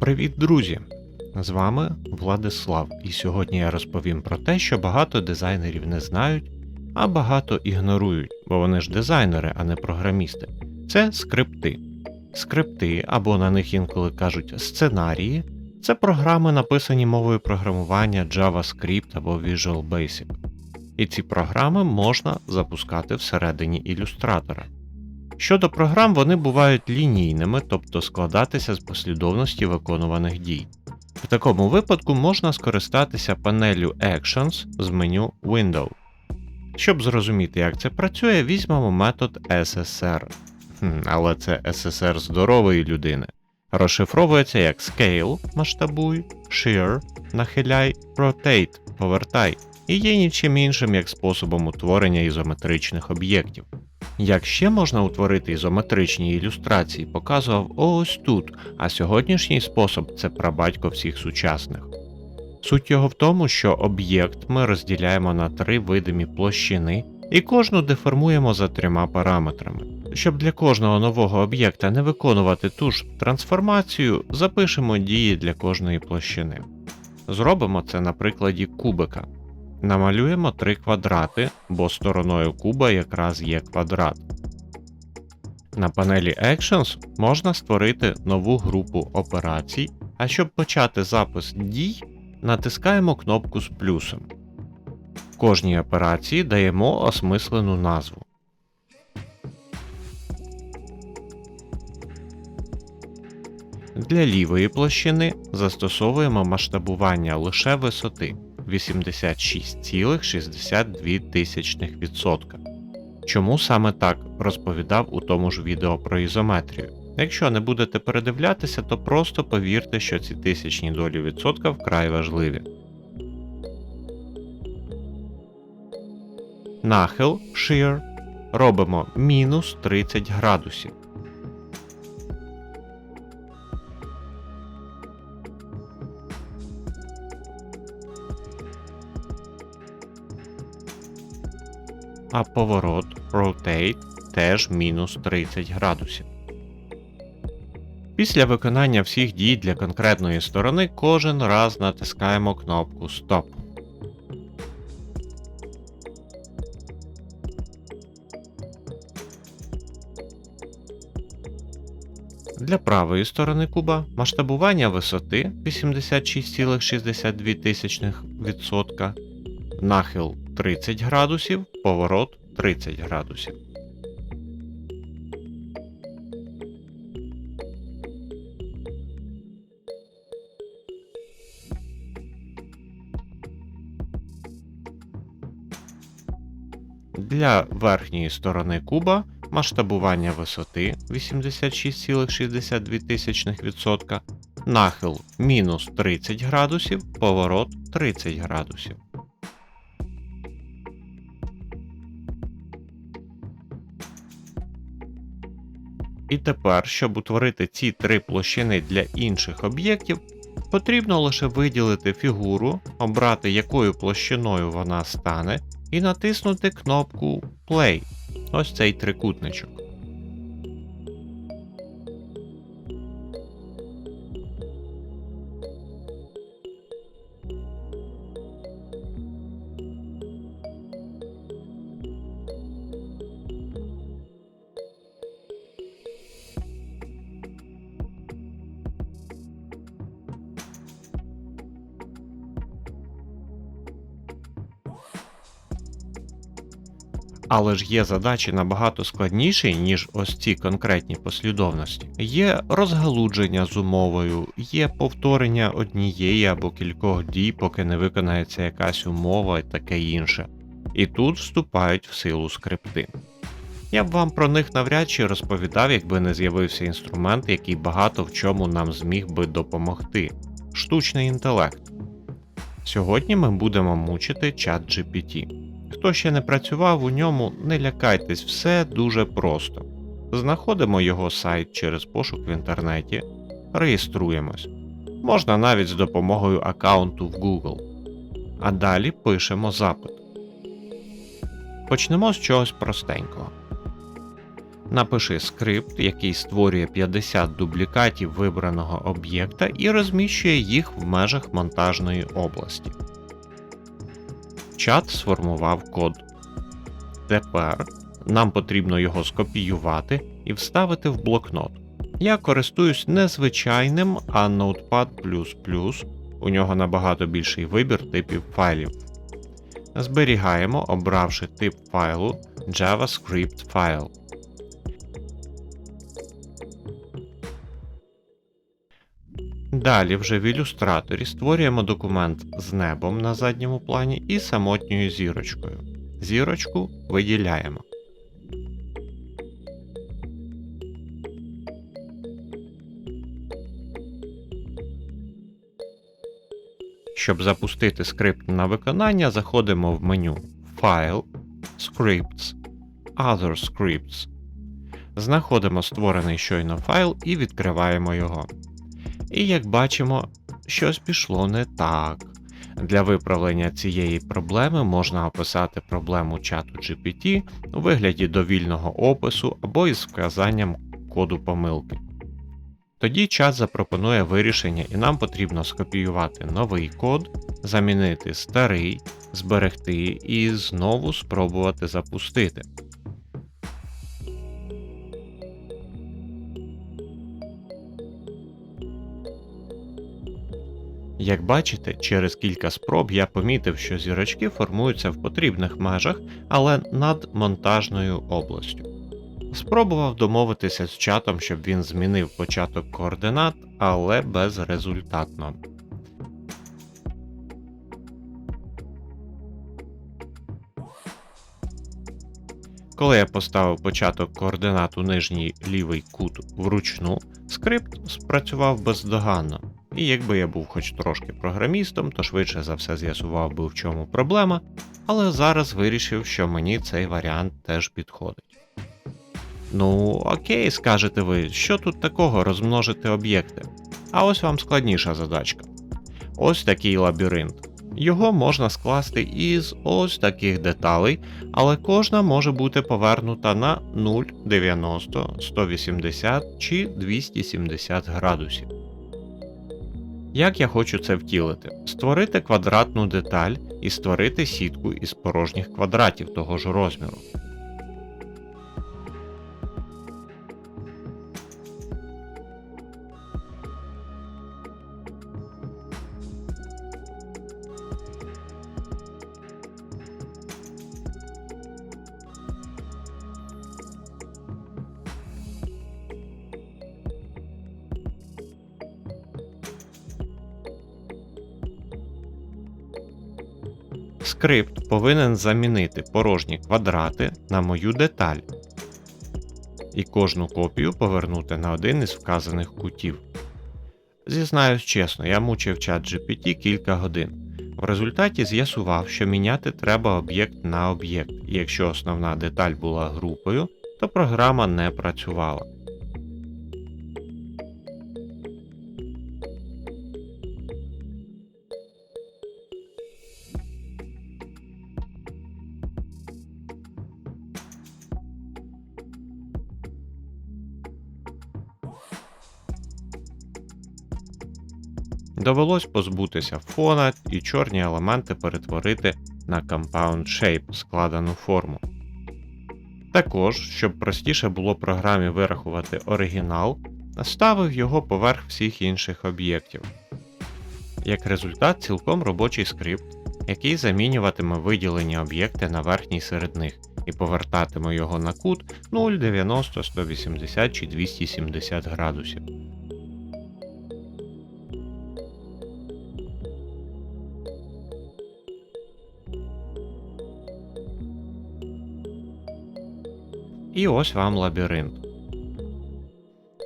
Привіт, друзі! З вами Владислав, і сьогодні я розповім про те, що багато дизайнерів не знають, а багато ігнорують, бо вони ж дизайнери, а не програмісти. Це скрипти. Скрипти, або на них інколи кажуть сценарії, це програми, написані мовою програмування JavaScript або Visual Basic. І ці програми можна запускати всередині ілюстратора. Щодо програм, вони бувають лінійними, тобто складатися з послідовності виконуваних дій. В такому випадку можна скористатися панелю Actions з меню Window. Щоб зрозуміти, як це працює, візьмемо метод SSR. Хм, але це SSR здорової людини. Розшифровується як Scale масштабуй, Shear нахиляй, Rotate повертай, і є нічим іншим як способом утворення ізометричних об'єктів. Як ще можна утворити ізометричні ілюстрації, показував ось тут, а сьогоднішній спосіб це прабатько всіх сучасних. Суть його в тому, що об'єкт ми розділяємо на три видимі площини і кожну деформуємо за трьома параметрами. Щоб для кожного нового об'єкта не виконувати ту ж трансформацію, запишемо дії для кожної площини. Зробимо це на прикладі кубика. Намалюємо три квадрати, бо стороною куба якраз є квадрат. На панелі Actions можна створити нову групу операцій, а щоб почати запис дій, натискаємо кнопку з плюсом. В Кожній операції даємо осмислену назву. Для лівої площини застосовуємо масштабування лише висоти 86,62%. Чому саме так розповідав у тому ж відео про ізометрію. Якщо не будете передивлятися, то просто повірте, що ці тисячні долі відсотка вкрай важливі. Нахил Shear робимо мінус 30 градусів. А поворот Rotate теж мінус 30 градусів. Після виконання всіх дій для конкретної сторони кожен раз натискаємо кнопку Stop. Для правої сторони куба масштабування висоти 86,62%, нахил 30 градусів, поворот 30 градусів. Для верхньої сторони куба масштабування висоти 86,62%, нахил мінус 30 градусів, поворот 30 градусів. І тепер, щоб утворити ці три площини для інших об'єктів, потрібно лише виділити фігуру, обрати якою площиною вона стане, і натиснути кнопку Play. Ось цей трикутничок. Але ж є задачі набагато складніші, ніж ось ці конкретні послідовності. Є розгалудження з умовою, є повторення однієї або кількох дій, поки не виконається якась умова і таке інше. І тут вступають в силу скрипти. Я б вам про них навряд чи розповідав, якби не з'явився інструмент, який багато в чому нам зміг би допомогти штучний інтелект. Сьогодні ми будемо мучити чат GPT. Хто ще не працював у ньому, не лякайтесь, все дуже просто. Знаходимо його сайт через пошук в інтернеті, реєструємось. Можна навіть з допомогою аккаунту в Google. А далі пишемо запит. Почнемо з чогось простенького. Напиши скрипт, який створює 50 дублікатів вибраного об'єкта і розміщує їх в межах монтажної області. Чат сформував код. Тепер нам потрібно його скопіювати і вставити в блокнот. Я користуюсь незвичайним, а Notepad++. У нього набагато більший вибір типів файлів. Зберігаємо, обравши тип файлу JavaScript файл. Далі вже в ілюстраторі створюємо документ з небом на задньому плані і самотньою зірочкою. Зірочку виділяємо. Щоб запустити скрипт на виконання, заходимо в меню File, Scripts, Other Scripts. Знаходимо створений щойно файл і відкриваємо його. І як бачимо, щось пішло не так. Для виправлення цієї проблеми можна описати проблему чату GPT у вигляді довільного опису або із вказанням коду помилки. Тоді чат запропонує вирішення, і нам потрібно скопіювати новий код, замінити старий, зберегти і знову спробувати запустити. Як бачите, через кілька спроб я помітив, що зірочки формуються в потрібних межах, але над монтажною областю. Спробував домовитися з чатом, щоб він змінив початок координат, але безрезультатно. Коли я поставив початок координат у нижній лівий кут вручну, скрипт спрацював бездоганно. І якби я був хоч трошки програмістом, то швидше за все з'ясував би в чому проблема, але зараз вирішив, що мені цей варіант теж підходить. Ну, окей, скажете ви, що тут такого розмножити об'єкти? А ось вам складніша задачка. Ось такий лабіринт. Його можна скласти із ось таких деталей, але кожна може бути повернута на 0, 90, 180 чи 270 градусів. Як я хочу це втілити? Створити квадратну деталь і створити сітку із порожніх квадратів того ж розміру. Скрипт повинен замінити порожні квадрати на мою деталь і кожну копію повернути на один із вказаних кутів. Зізнаюсь чесно, я мучив чат GPT кілька годин. В результаті з'ясував, що міняти треба об'єкт на об'єкт, і якщо основна деталь була групою, то програма не працювала. Довелось позбутися фона і чорні елементи перетворити на Compound Shape складену форму. Також, щоб простіше було програмі вирахувати оригінал, ставив його поверх всіх інших об'єктів. Як результат, цілком робочий скрипт, який замінюватиме виділені об'єкти на верхній серед них і повертатиме його на кут 0, 90, 180 чи 270 градусів. І ось вам лабіринт.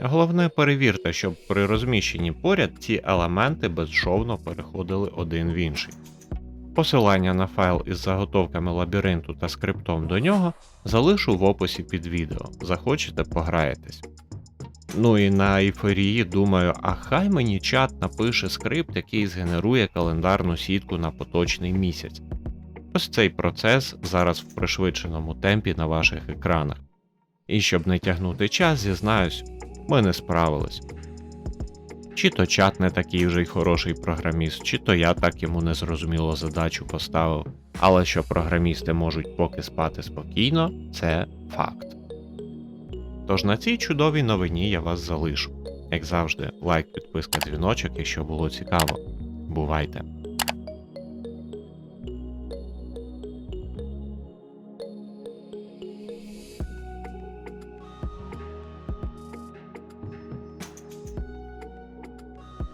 Головне перевірте, щоб при розміщенні поряд ці елементи безшовно переходили один в інший. Посилання на файл із заготовками лабіринту та скриптом до нього залишу в описі під відео. Захочете пограєтесь. Ну і на ейфорії думаю, а хай мені чат напише скрипт, який згенерує календарну сітку на поточний місяць. Ось цей процес зараз в пришвидшеному темпі на ваших екранах. І щоб не тягнути час, зізнаюсь, ми не справились. Чи то чат не такий вже й хороший програміст, чи то я так йому незрозуміло задачу поставив. Але що програмісти можуть поки спати спокійно, це факт. Тож на цій чудовій новині я вас залишу. Як завжди, лайк, підписка, дзвіночок, якщо було цікаво. Бувайте!